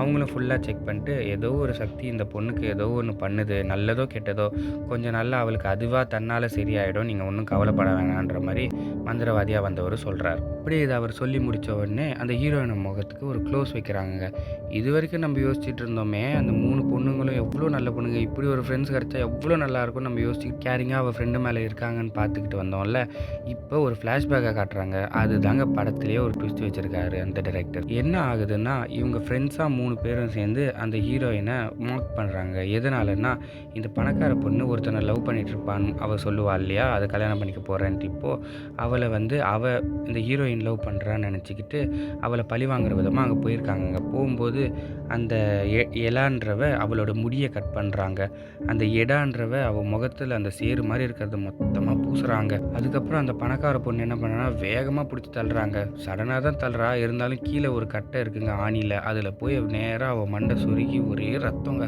அவங்களும் ஃபுல்லாக செக் பண்ணிட்டு ஏதோ ஒரு சக்தி இந்த பொண்ணுக்கு ஏதோ ஒன்று பண்ணுது நல்லதோ கெட்டதோ கொஞ்சம் நல்லா அவளுக்கு அதுவாக தன்னால் சரியாயிடும் நீங்கள் ஒன்றும் கவலைப்பட வேணான்ற மாதிரி மந்திரவாதியாக வந்தவர் சொல்கிறார் அப்படியே இதை அவர் சொல்லி முடித்த உடனே அந்த ஹீரோயின் முகத்துக்கு ஒரு க்ளோஸ் வைக்கிறாங்க இது வரைக்கும் நம்ம யோசிச்சுட்டு இருந்தோமே அந்த மூணு பொண்ணுங்களும் எவ்வளோ நல்ல பொண்ணுங்க இப்படி ஒரு ஃப்ரெண்ட்ஸ் கிடச்சா எவ்வளோ நல்லா இருக்கும் நம்ம யோசிச்சு கேரிங்காக அவள் ஃப்ரெண்டு மேலே இருக்காங்கன்னு பார்த்துக்கிட்டு வந்தோம்ல இப்போ ஒரு ஃப்ளாஷ்பேக்கை காட்டுறாங்க. அது தாங்க படத்துலேயே ஒரு ட்விஸ்ட் வச்சுருக்காரு அந்த டைரக்டர் என்ன ஆகுதுன்னா இவங்க ஃப்ரெண்ட்ஸாக மூணு மூணு பேரும் சேர்ந்து அந்த ஹீரோயினை மார்க் பண்ணுறாங்க எதனாலன்னா இந்த பணக்கார பொண்ணு ஒருத்தனை லவ் பண்ணிகிட்ருப்பான் அவள் சொல்லுவா இல்லையா? அதை கல்யாணம் பண்ணிக்க போகிறேன்ட்டு இப்போது அவளை வந்து அவள் இந்த ஹீரோயின் லவ் பண்ணுறான்னு நினச்சிக்கிட்டு அவளை பழி வாங்குற விதமாக அங்கே போயிருக்காங்க. அங்கே போகும்போது அந்த எ எலான்றவ அவளோட முடியை கட் பண்ணுறாங்க அந்த எடான்றவ அவள் முகத்தில் அந்த சேரு மாதிரி இருக்கிறத மொத்தமாக பூசுகிறாங்க அதுக்கப்புறம் அந்த பணக்கார பொண்ணு என்ன பண்ணனா வேகமாக பிடிச்சி தள்ளுறாங்க. சடனாக தான் தள்ளுறா. இருந்தாலும் கீழே ஒரு கட்டை இருக்குங்க ஆணியில். அதில் போய் நேராக அவள் மண்டை சுருக்கி ஒரே ரத்தங்க.